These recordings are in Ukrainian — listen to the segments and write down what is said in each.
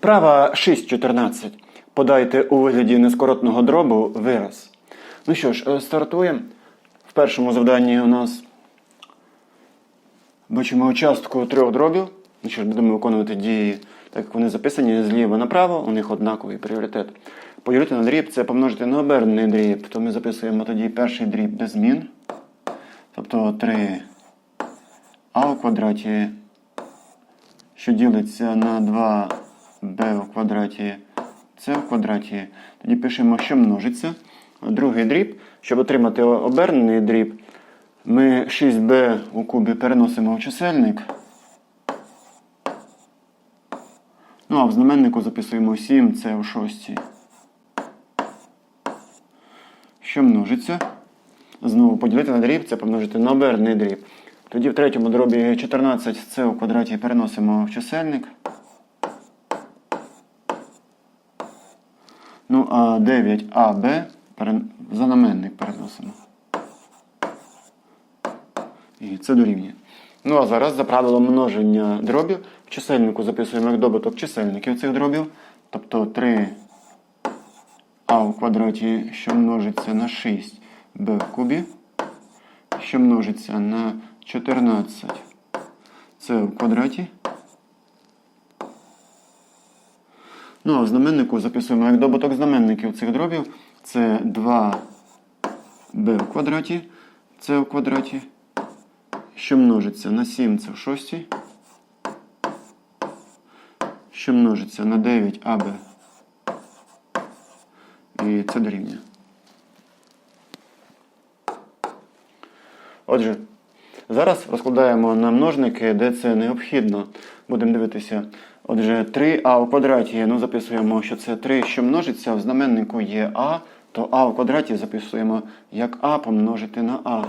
Вправа 6.14. Подайте у вигляді нескоротного дробу вираз. Ну що ж, е, стартуємо. В першому завданні у нас бачимо частку трьох дробів. Ну що ж, будемо виконувати дії, так як вони записані зліва направо, у них однаковий пріоритет. Поділити на дріб це помножити на обернений дріб. То ми записуємо тоді перший дріб без змін. Тобто 3 а у квадраті, що ділиться на 2b у квадраті, c в квадраті. Тоді пишемо, що множиться. Другий дріб. Щоб отримати обернений дріб, ми 6b у кубі переносимо в чисельник. Ну, а в знаменнику записуємо 7, це у шостій. Що множиться? Знову поділити на дріб, це помножити на оберний дріб. Тоді в третьому дробі 14 це у квадраті переносимо в чисельник. Ну, а 9АБ в знаменник переносимо. І це дорівнює. Ну, а зараз за правилом множення дробів в чисельнику записуємо як добуток чисельників цих дробів. Тобто 3 а у квадраті, що множиться на 6 b в кубі, що множиться на 14 c в квадраті. Ну, а знаменнику записуємо як добуток знаменників цих дробів. Це 2b в квадраті, c в квадраті, що множиться на 7 це в шостій, що множиться на 9аб. І це дорівнює. Отже, зараз розкладаємо на множники, де це необхідно. Будемо дивитися. Отже, 3а у квадраті. Ну, записуємо, що це 3, що множиться. В знаменнику є а, то а у квадраті записуємо як а помножити на а.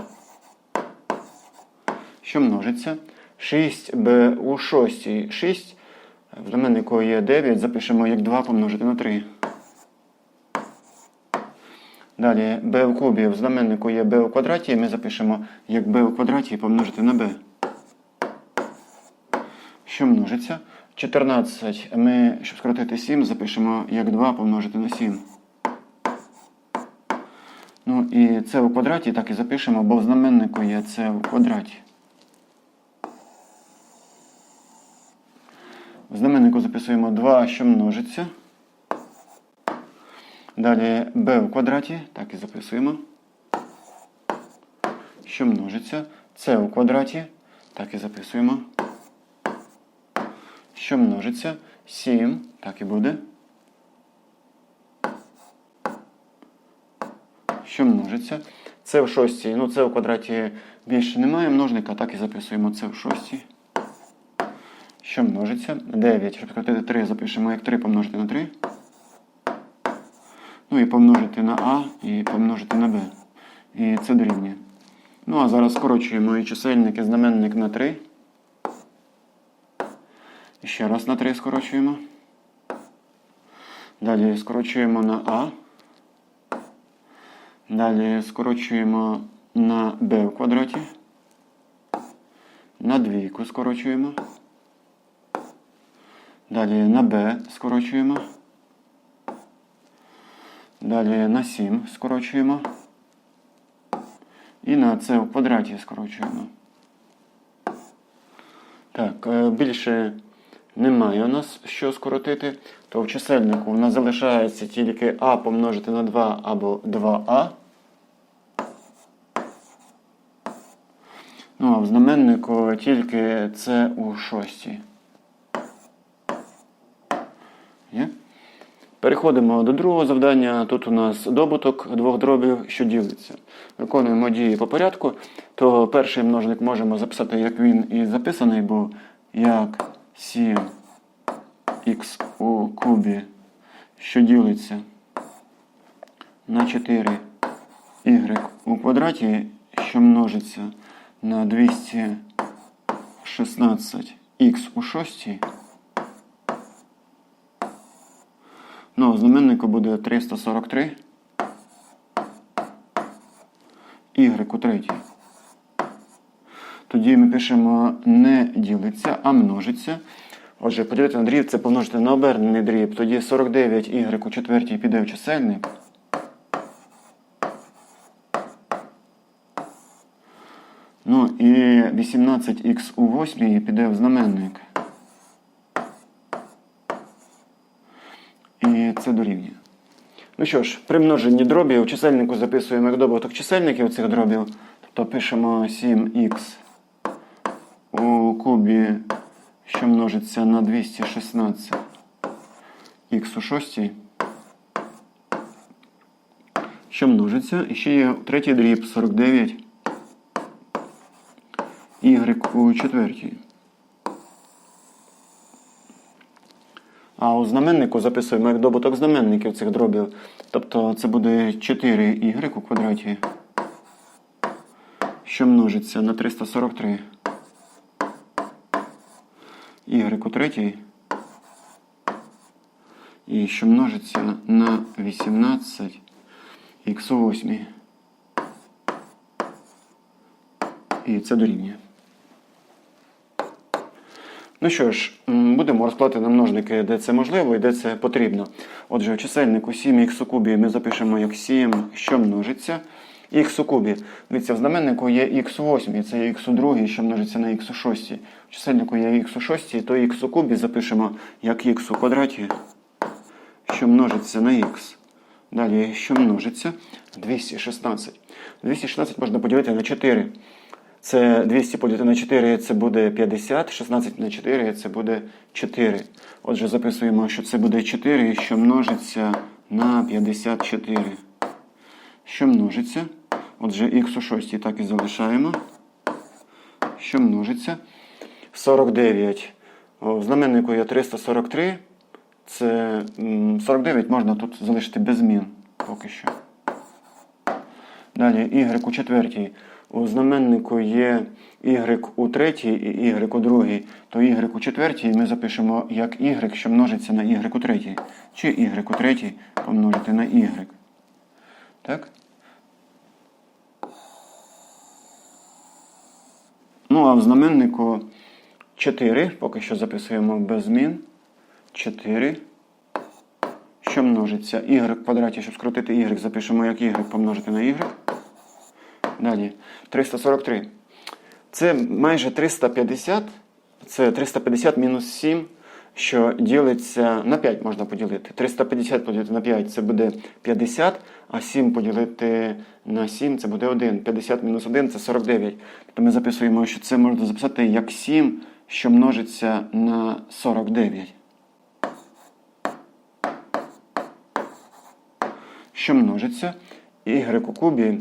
Що множиться? 6b у шостій. 6. В знаменнику є 9, запишемо як 2 помножити на 3. Далі b в кубі в знаменнику є b у квадраті, і ми запишемо як b у квадраті помножити на b. Що множиться? 14 ми, щоб скоротити 7, запишемо як 2 помножити на 7. Ну і це у квадраті так і запишемо, бо в знаменнику є це у квадраті. В знаменнику записуємо 2, що множиться. Далі b в квадраті, так і записуємо. Що множиться. c у квадраті, так і записуємо. Що множиться. 7, так і буде. Що множиться. Це в шостій. Ну, це в квадраті більше немає множника, так і записуємо це в шостій. Що множиться? 9. Щоб скоротити 3, запишемо як 3 помножити на 3. Ну і помножити на А і помножити на Б. І це дорівнює. Ну, а зараз скорочуємо і чисельник, і знаменник на 3. І ще раз на 3 скорочуємо. Далі скорочуємо на А. Далі скорочуємо на b в квадраті. На двійку скорочуємо. Далі на b скорочуємо. Далі на 7 скорочуємо. І на c в квадраті скорочуємо. Так, е, більше немає у нас що скоротити. То в чисельнику у нас залишається тільки а помножити на 2 або 2а. Ну, а в знаменнику тільки це у шостій. Є? Переходимо до другого завдання. Тут у нас добуток двох дробів, що ділиться. Виконуємо дії по порядку. То перший множник можемо записати, як він і записаний, бо як 7х у кубі, що ділиться на 4y у квадраті, що множиться на 216х у шостій. Ну, знаменнику буде 343. Y у третій. Тоді ми пишемо не ділиться, а множиться. Отже, поділити на дріб це помножити на обернений дріб. Тоді 49y у четвертій піде в чисельник. Ну і 18х у восьмій піде в знаменник. І це дорівнює. Ну що ж, при множенні дробів у чисельнику записуємо як добуток чисельників цих дробів. Тобто пишемо 7х у кубі, що множиться на 216 х у шостій. Що множиться. І ще є третій дріб 49 y у четвертій. А у знаменнику записуємо як добуток знаменників цих дробів. Тобто це буде 4y у квадраті, що множиться на 343 y у третій. І що множиться на 18 х у восьмій. І це дорівнює. Ну що ж, будемо розкладати на множники, де це можливо і де це потрібно. Отже, в чисельнику 7х у кубі ми запишемо як 7, що множиться. Х у кубі. Дивіться, в знаменнику є х у восьмій, це є х у другій, що множиться на х у шостій. В чисельнику є х у шостій, то х у кубі запишемо як х у квадраті, що множиться на х. Далі, що множиться? 216. 216 можна поділити на 4. Це 200 поділити на 4 це буде 50, 16 на 4 це буде 4. Отже, записуємо, що це буде 4, що множиться на 54. Що множиться? Отже, х у 6 так і залишаємо. Що множиться? 49. О, В знаменнику є 343. Це 49 можна тут залишити без змін поки що. Далі y у четвертій. У знаменнику є y у третій і y у другій, то y у четвертій ми запишемо як y, що множиться на y у третій. Чи y у третій помножити на y. Так? Ну, а в знаменнику 4, поки що записуємо без змін. 4. Що множиться? y в квадраті, щоб скоротити y, запишемо як y помножити на y. Далі 343. Це майже 350. Це 350 мінус 7, що ділиться на 5 можна поділити. 350 поділити на 5 це буде 50, а 7 поділити на 7 це буде 1. 50 мінус 1 це 49. Тобто ми записуємо, що це можна записати як 7, що множиться на 49. Що множиться? Y у кубі.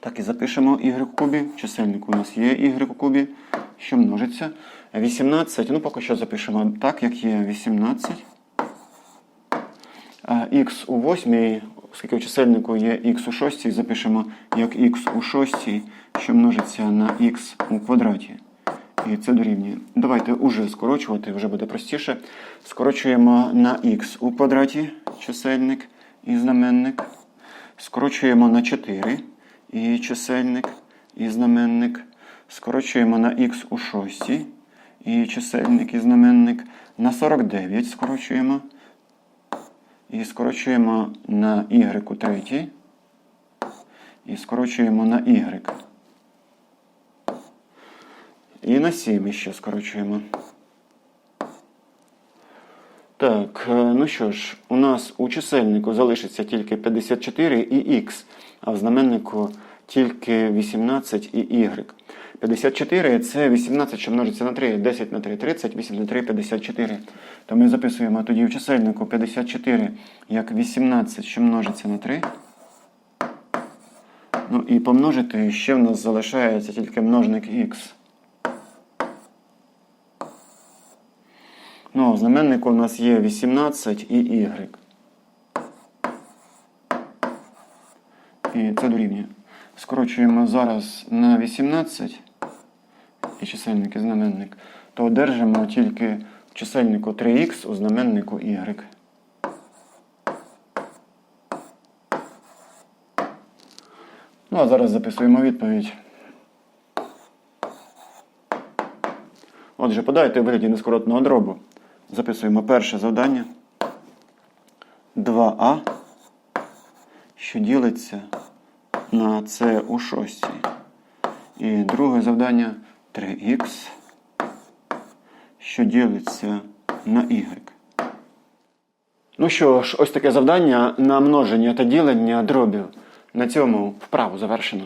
Так і запишемо y у кубі. Чисельник у нас є y у кубі, що множиться. 18, ну поки що запишемо так, як є 18. А х у 8, оскільки в чисельнику є х у 6, запишемо як х у 6, що множиться на х у квадраті. І це дорівнює. Давайте уже скорочувати, вже буде простіше. Скорочуємо на х у квадраті чисельник і знаменник. Скорочуємо на 4 і чисельник і знаменник. Скорочуємо на х у 6 і чисельник і знаменник. На 49 скорочуємо. І скорочуємо на y у 3. І скорочуємо на y. І на 7 ще скорочуємо. Так, е, ну що ж, у нас у чисельнику залишиться тільки 54 і х, а в знаменнику тільки 18 і y. 54 це 18, що множиться на 3, 10 на 3, 30, 8 на 3, 54. То ми записуємо тоді в чисельнику 54 як 18, що множиться на 3. Ну і помножити ще в нас залишається тільки множник х. Ну, а в знаменнику у нас є 18 і y. І це дорівнює. Скорочуємо зараз на 18 і чисельник і знаменник, то одержимо тільки в чисельнику 3х, у знаменнику y. Ну, а зараз записуємо відповідь. Отже, подайте у вигляді нескоротного дробу. Записуємо перше завдання. 2а, що ділиться на c у шості. І друге завдання 3х, що ділиться на y. Ну що ж, ось таке завдання на множення та ділення дробів. На цьому вправу завершено.